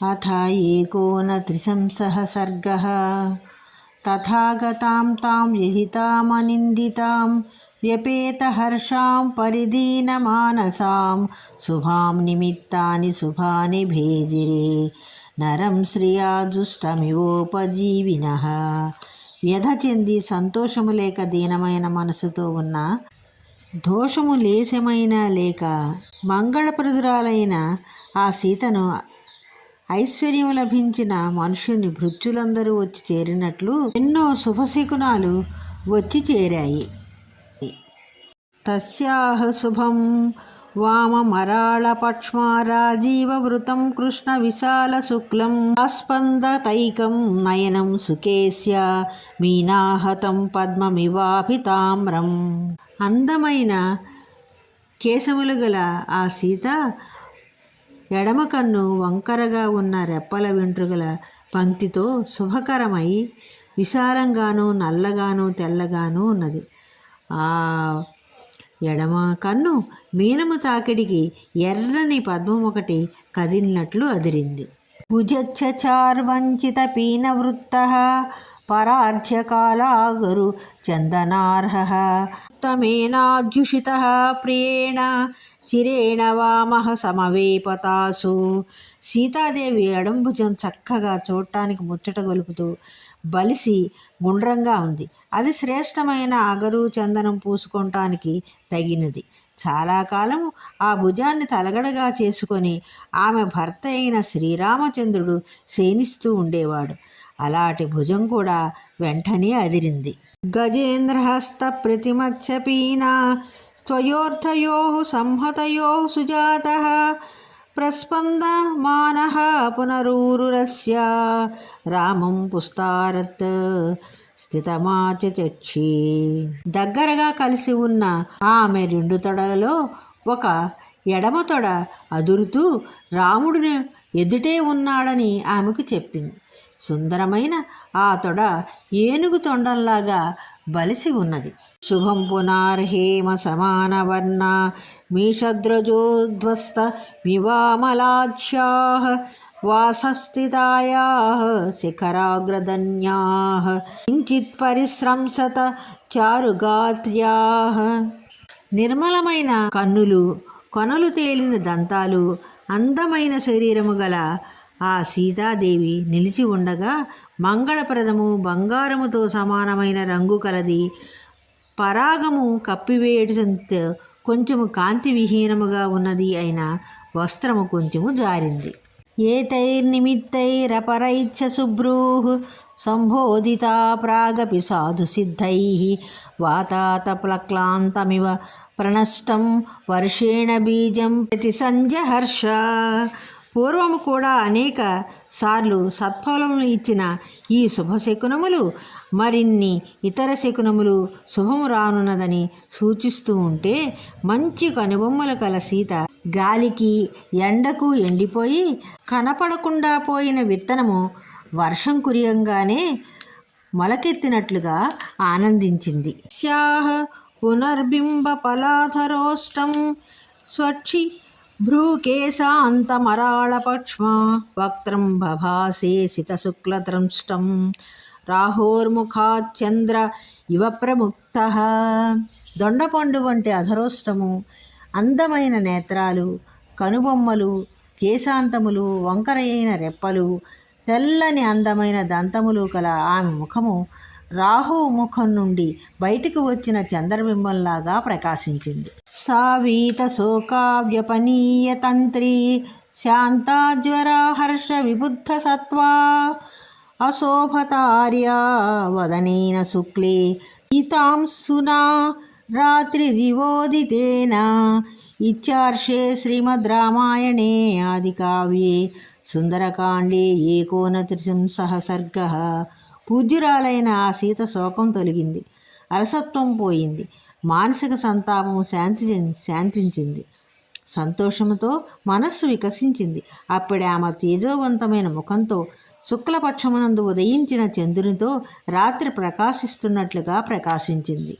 अथ एकोनत्रिशंसः सर्गः तथागतां तां व्यहितामनिन्दितां व्यपेतहर्षां परिदीनमानसां शुभां निमित्तानि शुभानि भेजिरे నరం శ్రియాజుష్టమివోపజీవినః వ్యధ చెంది సంతోషము లేక దీనమైన మనసుతో ఉన్న దోషము లేశమైన లేక మంగళప్రదురాలైన ఆ సీతను ఐశ్వర్యం లభించిన మనుషుని భృత్యులందరూ వచ్చి చేరినట్లు ఎన్నో శుభశకునాలు వచ్చి చేరాయి. తస్యాహ శుభం వామమరాళపక్ష్మా రాజీవవృతం కృష్ణ విశాల శుక్లం ఆస్పందతైకం నయనం సుకేశ్య మీనాహతం పద్మమివాభితామ్రం. అందమైన కేశములు గల ఆ సీత ఎడమ కన్ను వంకరగా ఉన్న రెప్పల వెంట్రుగల పంక్తితో శుభకరమై విశాలంగాను నల్లగాను తెల్లగాను ఉన్నది. ఆ ఎడమ కన్ను మీనము తాకిడికి ఎర్రని పద్మం ఒకటి కదిలినట్లు అదిరింది. భుజచ్చార్వంచిత పీనవృత్త పరార్ధ్యకాలాగరు చందనార్హ తమేనాధ్యుషిత ప్రియేణ చిరేణ వామహ సమవేపతాసు. సీతాదేవి అడంభుజం చక్కగా చూడటానికి ముచ్చట గొలుపుతూ బలిసి గుండ్రంగా ఉంది. అది శ్రేష్టమైన అగరు చందనం పూసుకోవటానికి తగినది. చాలా కాలం ఆ భుజాన్ని తలగడగా చేసుకొని ఆమె భర్త అయిన శ్రీరామచంద్రుడు శయనిస్తూ ఉండేవాడు. అలాంటి భుజం కూడా వెంటనే అదిరింది. గజేంద్రహస్త ప్రతిమత్స్యపీన స్వయోర్థయో సంహతయో సుజాత ప్రస్పందమానః పునరూరురస్య రామం పుస్తారత్ స్థితమాచచక్షి. దగ్గరగా కలిసి ఉన్న ఆమె రెండు తొడలలో ఒక ఎడమ తొడ అదురుతూ రాముడిని ఎదుటే ఉన్నాడని ఆమెకు చెప్పింది. సుందరమైన ఆ తొడ ఏనుగు తొండంలాగా బలిసి ఉన్నది శుభం పునార్హేమ సమానవర్ణ మీషద్రజోధ్వస్త వివామలాక్ష్యా వాసస్థితాయా శిఖరాగ్రధన్యా కించిత్ పరిశ్రంసత చారుగాత్ర్యా నిర్మలమైన కన్నులు కొనలు తేలిన దంతాలు అందమైన శరీరము గల ఆ సీతాదేవి నిలిచి ఉండగా మంగళప్రదము బంగారముతో సమానమైన రంగు కలది. పరాగము కప్పివేయటంత కొంచెము కాంతి విహీనముగా ఉన్నది అయిన వస్త్రము కొంచెము జారింది. ఏతైర్నిమిత్తైరపరైచ్చ శుభ్రూ సంబోధితా ప్రాగపి సాధు సిద్ధై. వాతాతప్లక్లాంతమివ ప్రణష్టం వర్షేణ బీజం ప్రతి సంజహర్ష పూర్వము కూడా అనేక సార్లు సత్ఫలములు ఇచ్చిన ఈ శుభశకునములు మరిన్ని ఇతర శకునములు శుభము రానున్నదని సూచిస్తూ ఉంటే మంచి కనుబొమ్మల కల సీత గాలికి ఎండకు ఎండిపోయి కనపడకుండా పోయిన విత్తనము వర్షం కురియంగానే మొలకెత్తినట్లుగా ఆనందించింది. శ్యాహ పునర్బింబ పలాధరోష్టం స్వక్షి భ్రూకేశాంతమరాళపక్ష్మా వక్త్రం బభాసే సితశుక్లద్రంష్టం రాహోర్ముఖాచంద్ర ఇవ ప్రముక్త దొండపండు వంటి అధరోష్టము అందమైన నేత్రాలు కనుబొమ్మలు కేశాంతములు వంకరైన రెప్పలు తెల్లని అందమైన దంతములు కల ఆమె ముఖము రాహు ముఖం నుండి బయటకు వచ్చిన చంద్రబింబంలాగా ప్రకాశించింది. సావీత శోకావ్యపనీయ తంత్రి శాంతాజ్వర హర్ష విబుద్ధ సత్వా అశోభతార్యా వదనేన శుక్లే సీతాంసునా రాత్రిరివోదితేన ఇచ్చార్షే శ్రీమద్ రామాయణే ఆదికావ్యే సుందరకాండే ఏకోనత్రిశంసః సర్గः పూజ్యురాలైన ఆ సీత శోకం తొలగింది అలసత్వం పోయింది మానసిక సంతాపం శాంతి శాంతించింది. సంతోషముతో మనస్సు వికసించింది. అప్పుడే ఆమె తేజోవంతమైన ముఖంతో శుక్లపక్షమునందు ఉదయించిన చంద్రునితో రాత్రి ప్రకాశిస్తున్నట్లుగా ప్రకాశించింది.